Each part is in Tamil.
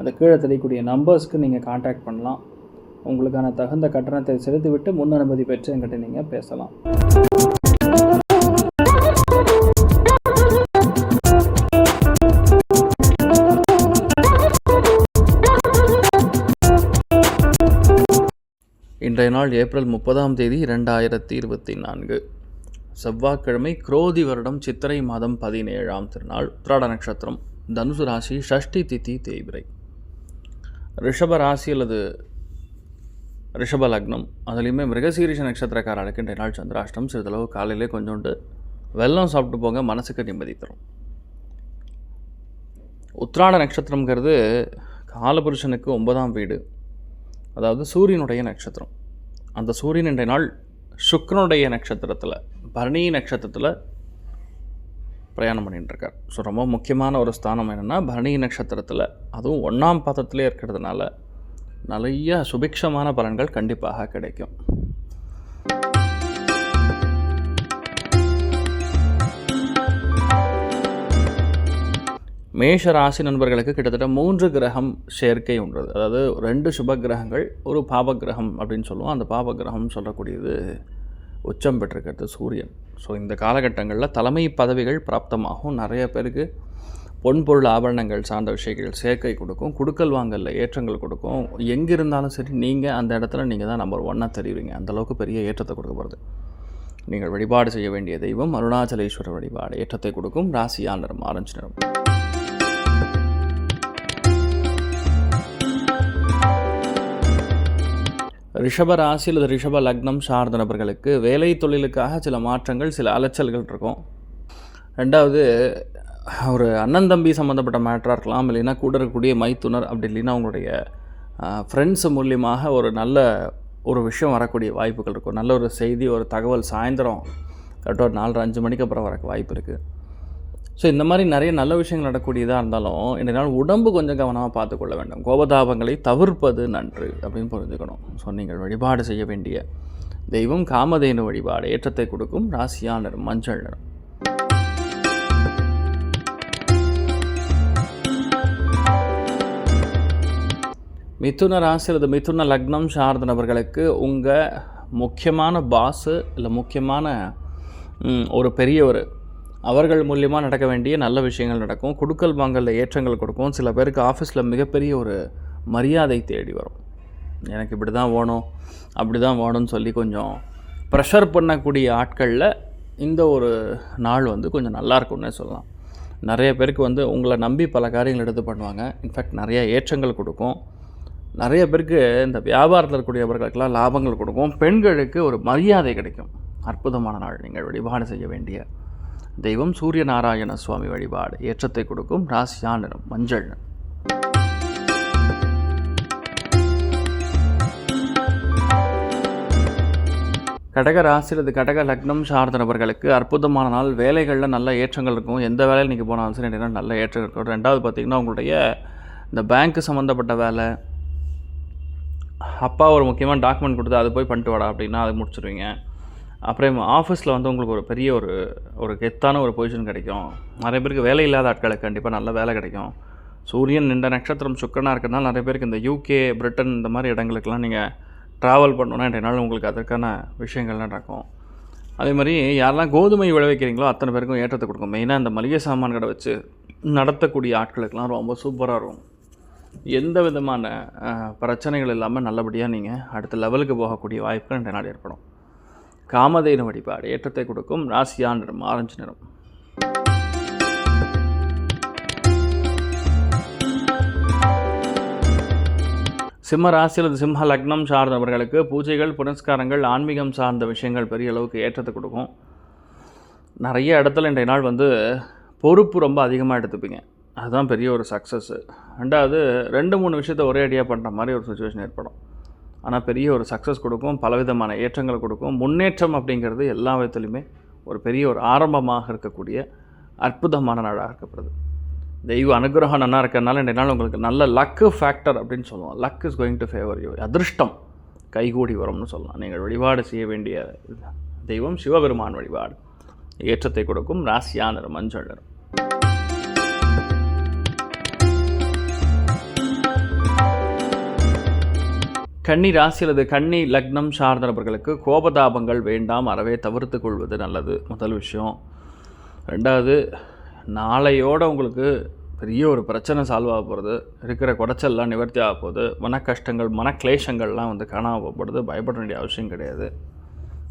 அந்த கீழே தெரியக்கூடிய நம்பர்ஸ்க்கு நீங்கள் காண்டாக்ட் பண்ணலாம். உங்களுக்கான தகுந்த கட்டணத்தை செலுத்திவிட்டு முன் அனுமதி பெற்று என்கிட்ட நீங்கள் பேசலாம். இன்றைய நாள் ஏப்ரல் முப்பதாம் தேதி இரண்டாயிரத்தி இருபத்தி நான்கு. செவ்வாய்க்கிழமை குரோதி வருடம் சித்திரை மாதம் பதினேழாம் திருநாள் உத்திராட நட்சத்திரம். தனுசு ராசி ஷஷ்டி திதி தேய்பிரை. ரிஷப ராசி அல்லது ரிஷப லக்னம் அதுலேயுமே மிருகசீரிஷ நட்சத்திரக்காரர்களுக்கு இன்றைய நாள் சந்திராஷ்டம். சிறிதளவு காலையிலே கொஞ்சோண்டு வெல்லம் சாப்பிட்டு போங்க மனசுக்கு நிம்மதி தரும். உத்ராட நட்சத்திரங்கிறது காலபுருஷனுக்கு ஒன்பதாம் வீடு. அதாவது சூரியனுடைய நட்சத்திரம். அந்த சூரியன் இன்றைய நாள் சுக்கரனுடைய நட்சத்திரத்தில் பரணி நட்சத்திரத்தில் பிரயாணம் பண்ணிட்டுருக்கார். ஸோ ரொம்ப முக்கியமான ஒரு ஸ்தானம் என்னென்னா பரணி நட்சத்திரத்தில் அதுவும் ஒன்றாம் பாதத்திலே இருக்கிறதுனால நிறைய சுபிக்ஷமான பலன்கள் கண்டிப்பாக கிடைக்கும். மேஷ ராசி நண்பர்களுக்கு கிட்டத்தட்ட மூன்று கிரகம் சேர்க்கை உண்டது. அதாவது ரெண்டு சுப கிரகங்கள் ஒரு பாப கிரகம் அப்படின்னு சொல்லுவோம். அந்த பாப கிரகம் சொல்லக்கூடியது உச்சம் பெற்றிருக்கிறது சூரியன். ஸோ இந்த காலகட்டங்களில் தலைமை பதவிகள் பிராப்தமாகும். நிறைய பேருக்கு பொன்பொருள் ஆபரணங்கள் சார்ந்த விஷயங்கள் சேர்க்கை கொடுக்கும் கொடுக்கல் வாங்கலில் ஏற்றங்கள் கொடுக்கும். எங்கே இருந்தாலும் சரி நீங்கள் அந்த இடத்துல நீங்கள் தான் நம்பர் ஒன்னாக தெரிவிங்க அந்தளவுக்கு பெரிய ஏற்றத்தை கொடுக்க போகிறது நீங்கள் வழிபாடு செய்ய வேண்டிய தெய்வம் அருணாச்சலேஸ்வரர் வழிபாடு. ஏற்றத்தை கொடுக்கும். ராசியா நிறம் ஆரஞ்சு நிறம். ரிஷப ராசி அல்லது ரிஷப லக்னம் சார்ந்த நபர்களுக்கு வேலை தொழிலுக்காக சில மாற்றங்கள் சில அலைச்சல்கள் இருக்கும். ரெண்டாவது ஒரு அண்ணன் தம்பி சம்மந்தப்பட்ட மேட்டராக இருக்கலாம் இல்லைன்னா கூட இருக்கக்கூடிய மைத்துனர் அப்படி இல்லைன்னா அவங்களுடைய ஃப்ரெண்ட்ஸ் மூலியமாக ஒரு நல்ல ஒரு விஷயம் வரக்கூடிய வாய்ப்புகள் இருக்கும். நல்ல ஒரு செய்தி ஒரு தகவல் சாயந்தரம் கரெக்டாக ஒரு நாலரை அஞ்சு மணிக்கு அப்புறம் வரக்கு வாய்ப்பு இருக்குது ஸோ இந்த மாதிரி நிறைய நல்ல விஷயங்கள் நடக்கூடியதாக இருந்தாலும் என்னால் உடம்பு கொஞ்சம் கவனமாக பார்த்துக்கொள்ள வேண்டும். கோபதாபங்களை தவிர்ப்பது நன்று அப்படின்னு புரிஞ்சுக்கணும். ஸோ நீங்கள் வழிபாடு செய்ய வேண்டிய தெய்வம் காமதேனு வழிபாடு ஏற்றத்தை கொடுக்கும் ராசியா நிறம் மஞ்சள் நிறம். மிதுன ராசி அல்லது மிதுன லக்னம் சார்ந்த நபர்களுக்கு உங்கள் முக்கியமான பாஸு இல்லை முக்கியமான ஒரு பெரியவர் அவர்கள் மூலியமாக நடக்க வேண்டிய நல்ல விஷயங்கள் நடக்கும். குடுக்கல் வாங்கலில் ஏற்றங்கள் கொடுக்கும். சில பேருக்கு ஆஃபீஸில் மிகப்பெரிய ஒரு மரியாதை தேடி வரும். எனக்கு இப்படி தான் வேணும் அப்படி தான் வேணும்னு சொல்லி கொஞ்சம் ப்ரெஷர் பண்ணக்கூடிய ஆட்களில் இந்த ஒரு நாள் வந்து கொஞ்சம் நல்லா இருக்கும்னே சொல்லலாம். நிறைய பேருக்கு வந்து உங்களை நம்பி பல காரியங்கள் எடுத்து பண்ணுவாங்க. இன்ஃபேக்ட் நிறைய ஏற்றங்கள் கொடுக்கும். நிறைய பேருக்கு இந்த வியாபாரத்தில் இருக்கக்கூடியவர்களுக்கெல்லாம் லாபங்கள் கொடுக்கும். பெண்களுக்கு ஒரு மரியாதை கிடைக்கும். அற்புதமான நாள். நீங்கள் வழிபாடு செய்ய வேண்டிய தெய்வம் சூரிய நாராயண சுவாமி வழிபாடு ஏற்றத்தை கொடுக்கும் ராசியா நிறம் மஞ்சள் கடக ராசி அல்லது கடக லக்னம் சார்ந்த நபர்களுக்கு அற்புதமான நாள். வேலைகளில் நல்ல ஏற்றங்கள் இருக்கும். எந்த வேலையில் நீங்கள் போனாலும் சரி நல்ல ஏற்றம் இருக்கும். ரெண்டாவது பார்த்திங்கன்னா உங்களுடைய இந்த பேங்க்கு சம்மந்தப்பட்ட வேலை. அப்பா ஒரு முக்கியமான டாக்குமெண்ட் கொடுத்து அது போய் பண்ணிட்டு வாடா அப்படின்னா அதை முடிச்சிடுவீங்க அப்புறம் ஆஃபீஸில் வந்து உங்களுக்கு ஒரு பெரிய ஒரு ஒரு கெத்தான ஒரு பொசிஷன் கிடைக்கும். நிறைய பேருக்கு வேலை இல்லாத ஆட்களுக்கு கண்டிப்பாக நல்ல வேலை கிடைக்கும். சூரியன் நின்ற நட்சத்திரம் சுக்கரனாக இருக்கிறதுனால நிறைய பேருக்கு இந்த யூகே பிரிட்டன் இந்த மாதிரி இடங்களுக்கெல்லாம் நீங்கள் ட்ராவல் பண்ணணுன்னா இன்றைய நாள் உங்களுக்கு அதற்கான விஷயங்கள்லாம் நடக்கும். அதே மாதிரி யாரெல்லாம் கோதுமை விளைவிக்கிறீங்களோ அத்தனை பேருக்கும் ஏற்றத்தை கொடுக்கும். மெயினாக இந்த மளிகை சாமான் கடை வச்சு நடத்தக்கூடிய ஆட்களுக்கெல்லாம் ரொம்ப சூப்பராக இருக்கும். எந்த விதமான பிரச்சனைகள் இல்லாமல் நல்லபடியாக நீங்கள் அடுத்த லெவலுக்கு போகக்கூடிய வாய்ப்புகள் இன்றைய நாள் ஏற்படும். காமதேனு வழிபாடு ஏற்றத்தை கொடுக்கும் ராசியா நிறம் ஆரஞ்சு நிறம் சிம்ம ராசி அல்லது சிம்ம லக்னம் சார்ந்தவர்களுக்கு பூஜைகள் புனஸ்காரங்கள் ஆன்மீகம் சார்ந்த விஷயங்கள் பெரிய அளவுக்கு ஏற்றத்தை கொடுக்கும். நிறைய இடத்துல இன்றைய நாள் வந்து பொறுப்பு ரொம்ப அதிகமாக எடுத்துப்பீங்க. அதுதான் பெரிய ஒரு சக்ஸஸ்ஸு ரெண்டாவது ரெண்டு மூணு விஷயத்த ஒரே அடியாக பண்ணுற மாதிரி ஒரு சுச்சுவேஷன் ஏற்படும். ஆனால் பெரிய ஒரு சக்ஸஸ் கொடுக்கும் பலவிதமான ஏற்றங்கள் கொடுக்கும். முன்னேற்றம் அப்படிங்கிறது எல்லா விதத்துலையுமே ஒரு பெரிய ஒரு ஆரம்பமாக இருக்கக்கூடிய அற்புதமான நாளாக இருக்கப்படுது. தெய்வ அனுகிரகம் நல்லா இருக்கிறனால இந்த நாள் உங்களுக்கு நல்ல லக்கு ஃபேக்டர் அப்படின்னு சொல்லுவோம். Luck is going to favour you அதிர்ஷ்டம் கைகூடி வரும்னு சொல்லலாம். நீங்கள் வழிபாடு செய்ய வேண்டிய தெய்வம் சிவபெருமான் வழிபாடு. ஏற்றத்தை கொடுக்கும். ராசியா நிறம் மஞ்சள் நிறம். கன்னி ராசி அல்லது கன்னி லக்னம் சார்ந்த நபர்களுக்கு கோபதாபங்கள் வேண்டாம் அறவே தவிர்த்து கொள்வது நல்லது. முதல் விஷயம். ரெண்டாவது நாளையோட உங்களுக்கு பெரிய ஒரு பிரச்சனை சால்வ் ஆக போகிறது இருக்கிற குடைச்சல்லாம் நிவர்த்தி ஆக போகுது மன கஷ்டங்கள் மன கிளேஷங்கள்லாம் வந்து காணாம போகப்படுது பயப்பட வேண்டிய அவசியம் கிடையாது.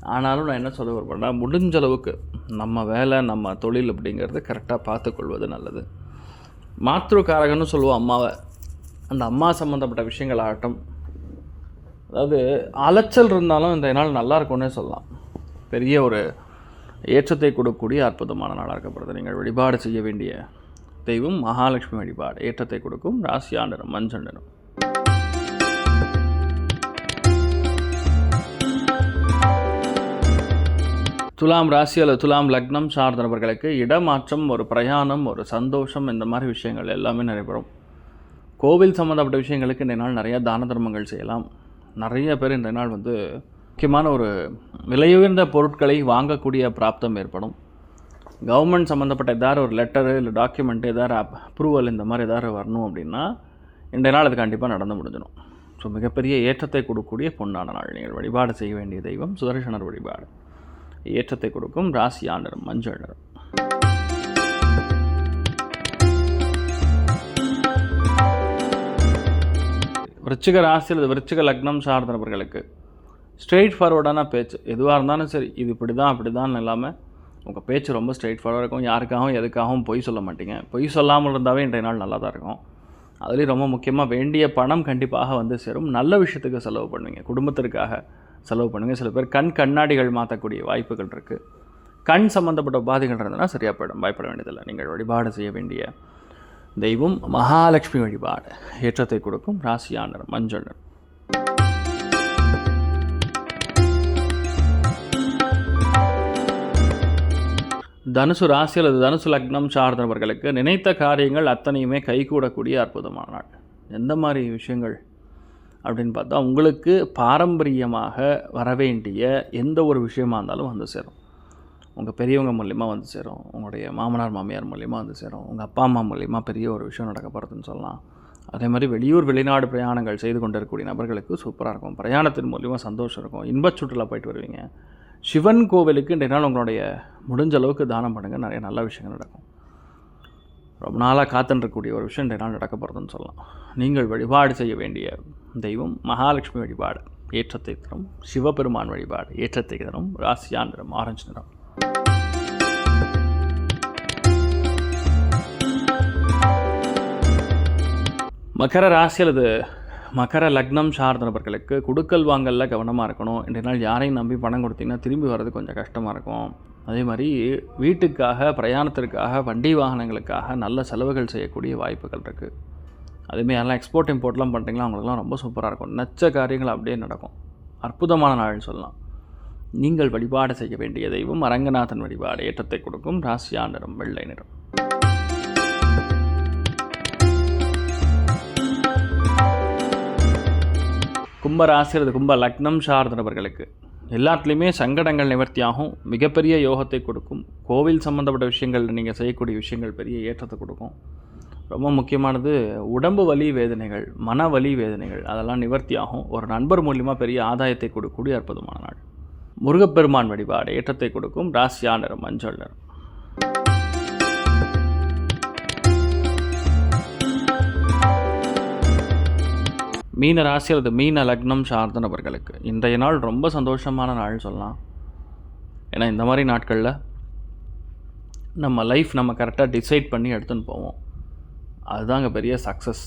ஆனாலும் நான் என்ன சொல்ல விரும்புகிறேன்னா முடிஞ்ச அளவுக்கு நம்ம வேலை நம்ம தொழில் அப்படிங்கிறது கரெக்டாக பார்த்துக்கொள்வது நல்லது. மாத்திருக்காரகன்னு சொல்லுவோம் அம்மாவை. அந்த அம்மா சம்மந்தப்பட்ட விஷயங்கள் ஆகட்டும் அதாவது அலைச்சல் இருந்தாலும் இந்த நாள் நல்லா இருக்கும்னே சொல்லலாம். பெரிய ஒரு ஏற்றத்தை கொடுக்கக்கூடிய அற்புதமான நாளாக இருக்கப்படுது. நீங்கள் வழிபாடு செய்ய வேண்டிய தெய்வம் மகாலட்சுமி வழிபாடு. ஏற்றத்தை கொடுக்கும் ராசியா மஞ்சண்டனம் துலாம் ராசி அல்லது துலாம் லக்னம் சார்ந்த நபர்களுக்கு இடமாற்றம் ஒரு பிரயாணம் ஒரு சந்தோஷம் இந்த மாதிரி விஷயங்கள் எல்லாமே நடைபெறும் கோவில் சம்மந்தப்பட்ட விஷயங்களுக்கு இந்த நாள் நிறையா தான தர்மங்கள் செய்யலாம். நிறைய பேர் இந்த நாள் வந்து முக்கியமான ஒரு விலையுயர்ந்த பொருட்களை வாங்கக்கூடிய பிராப்தம் ஏற்படும். கவர்மெண்ட் சம்மந்தப்பட்ட ஏதாவது ஒரு லெட்டரு இல்லை டாக்குமெண்ட்டு ஏதாவது அப்ரூவல் இந்த மாதிரி ஏதாவது வரணும் அப்படின்னா இந்த நாள் அது கண்டிப்பாக நடந்து முடிஞ்சிடும். ஸோ மிகப்பெரிய ஏற்றத்தை கொடுக்கக்கூடிய பொன்னான நாள். நீங்கள் வழிபாடு செய்ய வேண்டிய தெய்வம் சுதர்சனர் வழிபாடு. ஏற்றத்தை கொடுக்கும் ராசி ஆண்டரும் மஞ்சள் விருச்சிக ராசி அல்லது விருச்சிக லக்னம் சார்ந்த நபர்களுக்கு ஸ்ட்ரெயிட் ஃபார்வர்டான பேச்சு. எதுவாக இருந்தாலும் சரி இது இப்படி தான் அப்படி தான் இல்லாமல் உங்கள் பேச்சு ரொம்ப ஸ்ட்ரெயிட் ஃபார்வர்டாக இருக்கும். யாருக்காகவும் எதுக்காகவும் பொய் சொல்ல மாட்டீங்க. பொய் சொல்லாமல் இருந்தாவே இன்றைய நாள் நல்லா தான் இருக்கும். அதுலேயும் ரொம்ப முக்கியமாக வேண்டிய பணம் கண்டிப்பாக வந்து சேரும். நல்ல விஷயத்துக்கு செலவு பண்ணுவீங்க. குடும்பத்திற்காக செலவு பண்ணுங்கள் சில பேர் கண் கண்ணாடிகள் மாற்றக்கூடிய வாய்ப்புகள் இருக்குது கண் சம்மந்தப்பட்ட உபாதைகள் இருந்ததுன்னா சரியாக போயிடும். பயப்பட வேண்டியதில்லை. நீங்கள் வழிபாடு செய்ய வேண்டிய தெய்வம் மகாலட்சுமி வழிபாடு ஏற்றத்தை கொடுக்கும் ராசியானர் மஞ்சள் தனுசு ராசி அல்லது தனுசு லக்னம் சார்ந்தவர்களுக்கு நினைத்த காரியங்கள் அத்தனையுமே கைகூடக்கூடிய அற்புதமான நாள். எந்த மாதிரி விஷயங்கள் அப்படின்னு பார்த்தா உங்களுக்கு பாரம்பரியமாக வரவேண்டிய எந்த ஒரு விஷயமா இருந்தாலும் வந்து சேரும். உங்கள் பெரியவங்க மூலியமாக வந்து சேரும். உங்களுடைய மாமனார் மாமியார் மூலியமாக வந்து சேரும். உங்கள் அப்பா அம்மா மூலியமாக பெரிய ஒரு விஷயம் நடக்க போகிறதுன்னு சொல்லலாம். அதே மாதிரி வெளியூர் வெளிநாடு பிரயாணங்கள் செய்து கொண்டு இருக்கக்கூடிய நபர்களுக்கு சூப்பராக இருக்கும். பிரயாணத்தின் மூலியமாக சந்தோஷம் இருக்கும். இன்பச் சுற்றுலா போயிட்டு வருவீங்க. சிவன் கோவிலுக்கு இன்றைய நாள் உங்களுடைய முடிஞ்ச அளவுக்கு தானம் பண்ணுங்கள் நிறைய நல்ல விஷயங்கள் நடக்கும். ரொம்ப நாளாக காத்துன்றக்கூடிய ஒரு விஷயம் இன்றைய நாள் நடக்க போகிறதுன்னு சொல்லலாம். நீங்கள் வழிபாடு செய்ய வேண்டிய தெய்வம் மகாலட்சுமி வழிபாடு ஏற்றத்தை தரும் சிவபெருமான் வழிபாடு ஏற்றத்தை தரும் ராசியா நிறம் ஆரஞ்சு நிறம். மகர ராசி அல்லது மகர லக்னம் சார்ந்த நபர்களுக்கு கொடுக்கல் வாங்கலில் கவனமாக இருக்கணும். இன்றைய நாள் யாரையும் நம்பி பணம் கொடுத்தீங்கன்னா திரும்பி வர்றது கொஞ்சம் கஷ்டமாக இருக்கும். அதே மாதிரி வீட்டுக்காக பிரயாணத்திற்காக வண்டி வாகனங்களுக்காக நல்ல செலவுகள் செய்யக்கூடிய வாய்ப்புகள் இருக்குது அதேமாதிரி யாரெல்லாம் எக்ஸ்போர்ட் இம்போர்ட்லாம் பண்ணுறீங்களா அவங்களுக்குலாம் ரொம்ப சூப்பராக இருக்கும். நச்ச காரியங்கள் அப்படியே நடக்கும். அற்புதமான நாள்னு சொல்லலாம். நீங்கள் வழிபாடு செய்ய வேண்டிய தெய்வம் அரங்கநாதன் வழிபாடு. ஏற்றத்தை கொடுக்கும். ராசியா நிறம் வெள்ளை நிறம். கும்ப கும்ப லக்னம் சார்ந்த நபர்களுக்கு. எல்லாத்துலேயுமே சங்கடங்கள் நிவர்த்தியாகும். மிகப்பெரிய யோகத்தை கொடுக்கும். கோவில் சம்மந்தப்பட்ட விஷயங்கள் நீங்கள் செய்யக்கூடிய விஷயங்கள் பெரிய ஏற்றத்தை கொடுக்கும். ரொம்ப முக்கியமானது உடம்பு வலி வேதனைகள் மன வலி வேதனைகள் அதெல்லாம் நிவர்த்தியாகும். ஒரு நண்பர் மூலியமாக பெரிய ஆதாயத்தை கொடுக்கக்கூடிய அற்புதமான நாள். முருகப்பெருமான் வழிபாடு ஏற்றத்தை கொடுக்கும். ராசியா நிறம் மஞ்சள் நிறம். மீன ராசி அல்லது மீன லக்னம் சார்ந்த நபர்களுக்கு இன்றைய நாள் ரொம்ப சந்தோஷமான நாள் சொல்லலாம். ஏன்னா இந்த மாதிரி நாட்களில் நம்ம லைஃப் நம்ம கரெக்டாக டிசைட் பண்ணி எடுத்துன்னு போவோம். அதுதாங்க பெரிய சக்ஸஸ்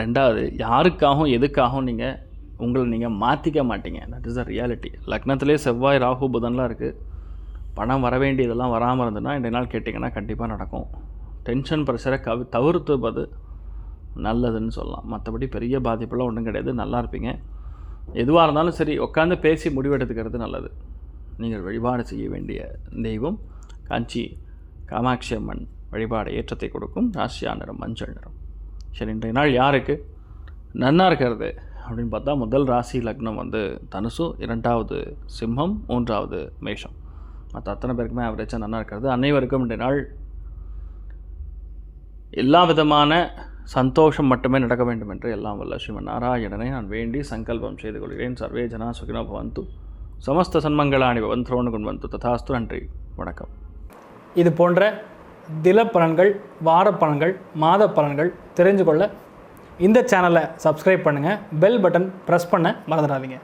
ரெண்டாவது யாருக்காகவும் எதுக்காகவும் நீங்கள் உங்களை நீங்கள் மாற்றிக்க மாட்டீங்க. தட் இஸ் த ரியாலிட்டி லக்னத்திலே செவ்வாய் ராகு புதன்லாம் இருக்குது பணம் வர வேண்டியதெல்லாம் வராமல் இருந்ததுன்னா இன்றைய நாள் கேட்டிங்கன்னா கண்டிப்பாக நடக்கும். டென்ஷன் ப்ரெஷரை கவி தவிர்த்துப்பது நல்லதுன்னு சொல்லலாம். மற்றபடி பெரிய பாதிப்பெல்லாம் ஒன்றும் கிடையாது. நல்லா இருப்பீங்க. எதுவாக இருந்தாலும் சரி உட்காந்து பேசி முடிவெடுத்துக்கிறது நல்லது. நீங்கள் வழிபாடு செய்ய வேண்டிய தெய்வம் காஞ்சி காமாட்சி அம்மன் வழிபாடு ஏற்றத்தை கொடுக்கும். ராசியா நிறம் மஞ்சள் நிறம். சரி இன்றைய நாள் யாருக்கு? நன்னா இருக்கிறது அப்படின்னு பார்த்தா முதல் ராசி லக்னம் வந்து தனுசு இரண்டாவது சிம்மம் மூன்றாவது மேஷம். மற்ற அத்தனை பேருக்குமே ஆவரேஜாக நல்லா இருக்கிறது. அனைவருக்கும் இன்றைய நாள் எல்லா விதமான சந்தோஷம் மட்டுமே நடக்க வேண்டும் என்று எல்லாம் வல்ல ஸ்ரீமன் நாராயணனை நான் வேண்டி சங்கல்பம் செய்து கொள்கிறேன். சர்வே ஜனா சுகினோ பவந்து. சமஸ்த சன்மங்களாணி பவன் துரோணு குண்வந்து ததாஸ்து நன்றி. வணக்கம். இது போன்ற தில பலன்கள் வார பலன்கள் மாத பலன்கள் தெரிஞ்சு கொள்ள இந்த சேனலை சப்ஸ்கிரைப் பண்ணுங்கள் பெல் பட்டன் ப்ரெஸ் பண்ண மறந்துடாதீங்க.